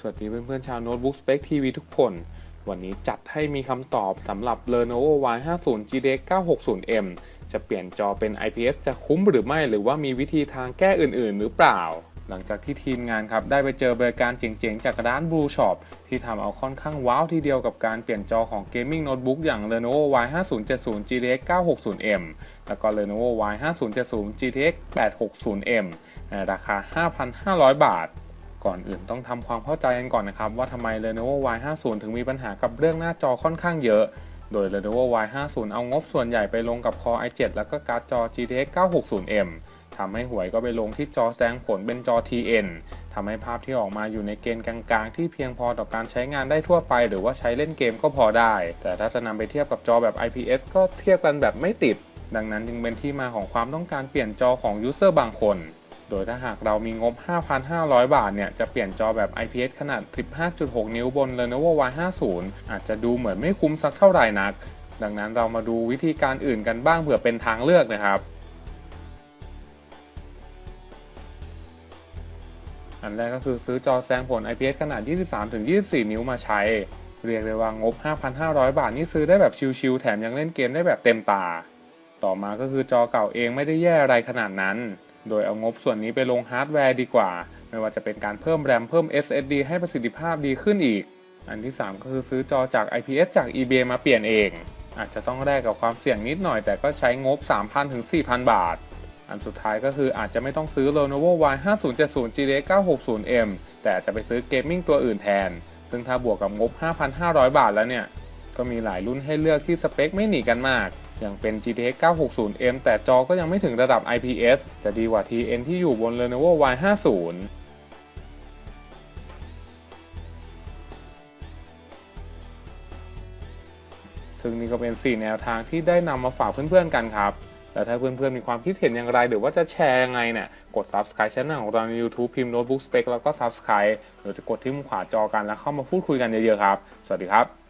สวัสดีเพื่อนๆชาวโน้ตบุ๊กสเป c ทีวีทุกคน วันนี้จัดให้มีคำตอบสำหรับ Lenovo Y50 GTX 960M จะเปลี่ยนจอเป็น IPS จะคุ้มหรือไม่หรือว่ามีวิธีทางแก้อื่นๆ หรือเปล่า หลังจากที่ทีมงานครับ ได้ไปเจอบริการเจ๋งๆ จากร้าน Blue Shop ที่ทำเอาค่อนข้างว้าวทีเดียวกับการเปลี่ยนจอของ Gaming Notebook อย่าง Lenovo Y5070 GTX 960M แล้วก็ Lenovo Y5070 GTX 860M ในราคา 5,500 บาท ก่อนอื่นต้องทำความเข้าใจกันก่อนนะครับ ว่าทำไม Lenovo Y50 ถึงมีปัญหากับเรื่องหน้าจอค่อนข้างเยอะ โดย Lenovo Y50 เอางบส่วนใหญ่ไปลงกับ Core i7 แล้วก็การ์ดจอ GTX 960M ทำให้หวยก็ไปลงที่จอแสดงผลเป็นจอ TN ทำให้ภาพที่ออกมาอยู่ในเกณฑ์กลางๆ ที่เพียงพอต่อการใช้งานได้ทั่วไป หรือว่าใช้เล่นเกมก็พอได้ แต่ถ้าจะนำไปเทียบกับจอแบบ IPS ก็เทียบกันแบบไม่ติด ดังนั้นจึงเป็นที่มาของความต้องการเปลี่ยนจอของยูเซอร์บางคน โดยถ้าหากเรามีงบ 5,500 บาทเนี่ย จะเปลี่ยนจอแบบ IPS ขนาด 15.6 นิ้วบน Lenovo Y50 อาจจะดูเหมือนไม่คุ้มสักเท่าไหร่นัก ดังนั้นเรามาดูวิธีการอื่นกันบ้างเผื่อเป็นทางเลือกนะครับอันแรกก็คือซื้อจอแสดงผล IPS ขนาด 23-24 นิ้วมาใช้ เรียกได้ว่างบ 5,500 บาทนี่ซื้อได้แบบชิลๆ แถมยังเล่นเกมได้แบบเต็มตา ต่อมาก็คือจอเก่าเองไม่ได้แย่อะไรขนาดนั้น โดยเอางบส่วนนี้ไปลงฮาร์ดแวร์ดีกว่า ไม่ว่าจะเป็นการเพิ่มแรมเพิ่ม SSD ให้ประสิทธิภาพดีขึ้นอีก อันที่ 3 ก็คือซื้อจอจาก IPS จาก eBay มาเปลี่ยนเอง อาจจะต้องแลกกับความเสี่ยงนิดหน่อยแต่ก็ใช้งบ 3,000ถึง4,000 บาท อันสุดท้ายก็คืออาจจะไม่ต้องซื้อ Lenovo Y5070 GTX 960M แต่อาจจะไปซื้อเกมมิ่งตัวอื่นแทน ซึ่งถ้าบวกกับงบ 5,500 บาทแล้วเนี่ย ก็มีหลายรุ่นให้เลือกที่สเปคไม่หนีกันมาก ย่างเป็น GTX 960M แต่จอก็ยังไม่ถึงระดับ IPS จะดีกว่า TN ที่อยู่บน Lenovo Y50 ซึ่งนี่ก็เป็น 4 แนวทางที่ได้นำมาฝากเพื่อนๆกันครับ แล้วถ้าเพื่อนๆมีความคิดเห็นอย่างไร หรือว่าจะแชร์ยังไงเนี่ย กด subscribe channel ของเราใน YouTube พิมพ์ Notebook Spec แล้วก็ subscribe หรือจะกดที่มุมขวาจอกันแล้วเข้ามาพูดคุยกันเยอะๆครับ สวัสดีครับ